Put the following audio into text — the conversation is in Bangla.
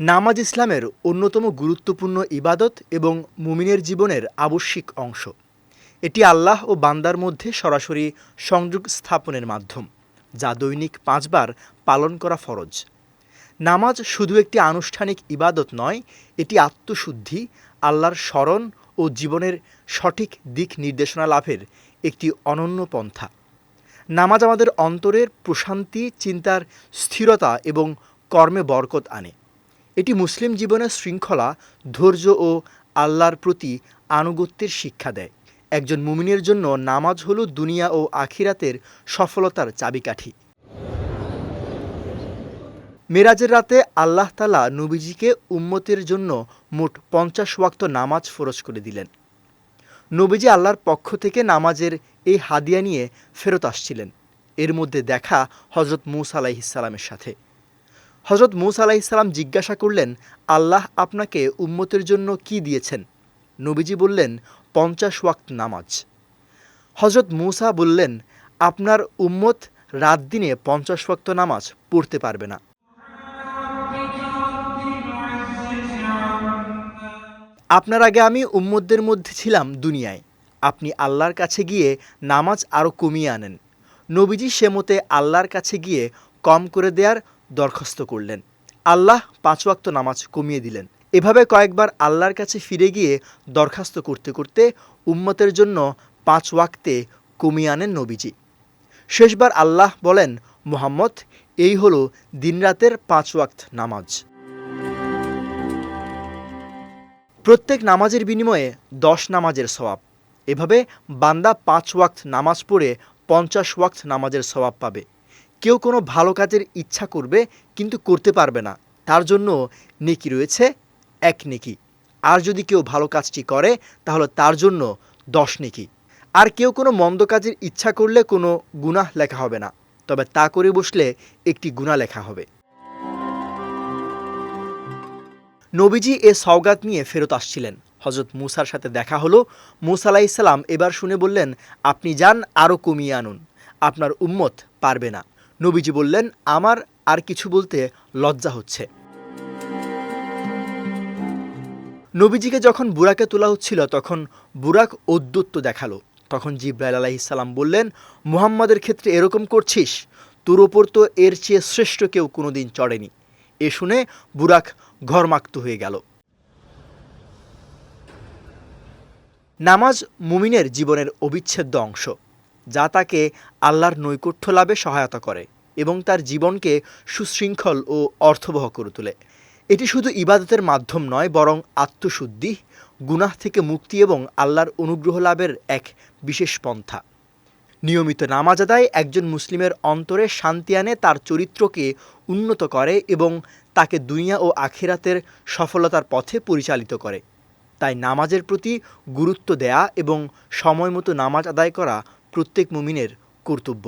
নামাজ ইসলামের অন্যতম গুরুত্বপূর্ণ ইবাদত এবং মুমিনের জীবনের আবশ্যিক অংশ। এটি আল্লাহ ও বান্দার মধ্যে সরাসরি সংযোগ স্থাপনের মাধ্যম, যা দৈনিক পাঁচবার পালন করা ফরজ। নামাজ শুধু একটি আনুষ্ঠানিক ইবাদত নয়, এটি আত্মশুদ্ধি, আল্লাহর স্মরণ ও জীবনের সঠিক দিক নির্দেশনা লাভের একটি অনন্য পন্থা। নামাজ আমাদের অন্তরের প্রশান্তি, চিন্তার স্থিরতা এবং কর্মে বরকত আনে। এটি মুসলিম জীবনের শৃঙ্খলা, ধৈর্য ও আল্লাহর প্রতি আনুগত্যের শিক্ষা দেয়। একজন মুমিনের জন্য নামাজ হলো দুনিয়া ও আখিরাতের সফলতার চাবিকাঠি। মেরাজের রাতে আল্লাহ তালা নবীজিকে উম্মতের জন্য মোট পঞ্চাশ ওয়াক্ত নামাজ ফরজ করে দিলেন। নবীজি আল্লাহর পক্ষ থেকে নামাজের এই হাদিয়া নিয়ে ফেরত আসছিলেন। এর মধ্যে দেখা হজরত মুসা আলাইহিসালামের সাথে। হজরত মুসা আলাইহিসাল্লাম জিজ্ঞাসা করলেন, আল্লাহ আপনাকে উম্মতের জন্য কি দিয়েছেন? নবীজি বললেন, পঞ্চাশ ওয়াক্ত নামাজ। হজরত মুসা বললেন, আপনার উম্মত রাত দিনে পঞ্চাশ ওয়াক্ত নামাজ পড়তে পারবে না। আপনার আগে আমি উম্মতদের মধ্যে ছিলাম দুনিয়ায়। আপনি আল্লাহর কাছে গিয়ে নামাজ আরও কমিয়ে আনেন। নবীজি সে মতে আল্লাহর কাছে গিয়ে কম করে দেওয়ার দরখাস্ত করলেন। আল্লাহ পাঁচ ওয়াক্ত নামাজ কমিয়ে দিলেন। এভাবে কয়েকবার আল্লাহর কাছে ফিরে গিয়ে দরখাস্ত করতে করতে উম্মতের জন্য পাঁচ ওয়াক্তে কমিয়ে আনেন নবীজি। শেষবার আল্লাহ বলেন, মোহাম্মদ, এই হলো দিনরাতের পাঁচ ওয়াক্ত নামাজ। প্রত্যেক নামাজের বিনিময়ে দশ নামাজের সওয়াব। এভাবে বান্দা পাঁচ ওয়াক্ত নামাজ পড়ে পঞ্চাশ ওয়াক্ত নামাজের সওয়াব পাবে। কেউ কোনো ভালো কাজের ইচ্ছা করবে কিন্তু করতে পারবে না। তার জন্য নেকি রয়েছে এক নেকি। আর যদি কেউ ভালো কাজটি করে, তাহলে তার জন্য দশ নেকি। আর কেউ কোনো মন্দ কাজের ইচ্ছা করলে কোনো গুনাহ লেখা হবে না। তবে তা করে বসলে একটি গুনাহ লেখা হবে। নবীজি এ সওগাত নিয়ে ফেরত আসছিলেন। হজরত মুসার সাথে দেখা হলো। মুসা আলাইসাল্লাম এবার শুনে বললেন, আপনি যান আরও কমিয়ে আনুন। আপনার উম্মত পারবে না। নবীজি বললেন, আমার আর কিছু বলতে লজ্জা হচ্ছে। নবীজিকে যখন বুরাকে তোলা হচ্ছিল, তখন বুরাক ঔদ্যত্য দেখাল। তখন জিব্রাইল আলাইসাল্লাম বললেন, মুহাম্মাদের ক্ষেত্রে এরকম করছিস? তোর ওপর তো এর চেয়ে শ্রেষ্ঠ কেউ কোনোদিন চড়েনি। এ শুনে বুরাক ঘরমাক্ত হয়ে গেল। নামাজ মুমিনের জীবনের অবিচ্ছেদ্য অংশ। যা তাকে আল্লাহর নৈকট্য লাভে সহায়তা করে এবং তার জীবনকে সুশৃঙ্খল ও অর্থবহ করে তোলে। এটি শুধু ইবাদতের মাধ্যম নয়, বরং আত্মশুদ্ধি, গুনাহ থেকে মুক্তি এবং আল্লাহর অনুগ্রহ লাভের এক বিশেষ পন্থা। নিয়মিত নামাজ আদায় একজন মুসলিমের অন্তরে শান্তি আনে, তার চরিত্রকে উন্নত করে এবং তাকে দুনিয়া ও আখিরাতের সফলতার পথে পরিচালিত করে। তাই নামাজের প্রতি গুরুত্ব দেয়া এবং সময় মতো নামাজ আদায় করা প্রত্যেক মুমিনের কর্তব্য।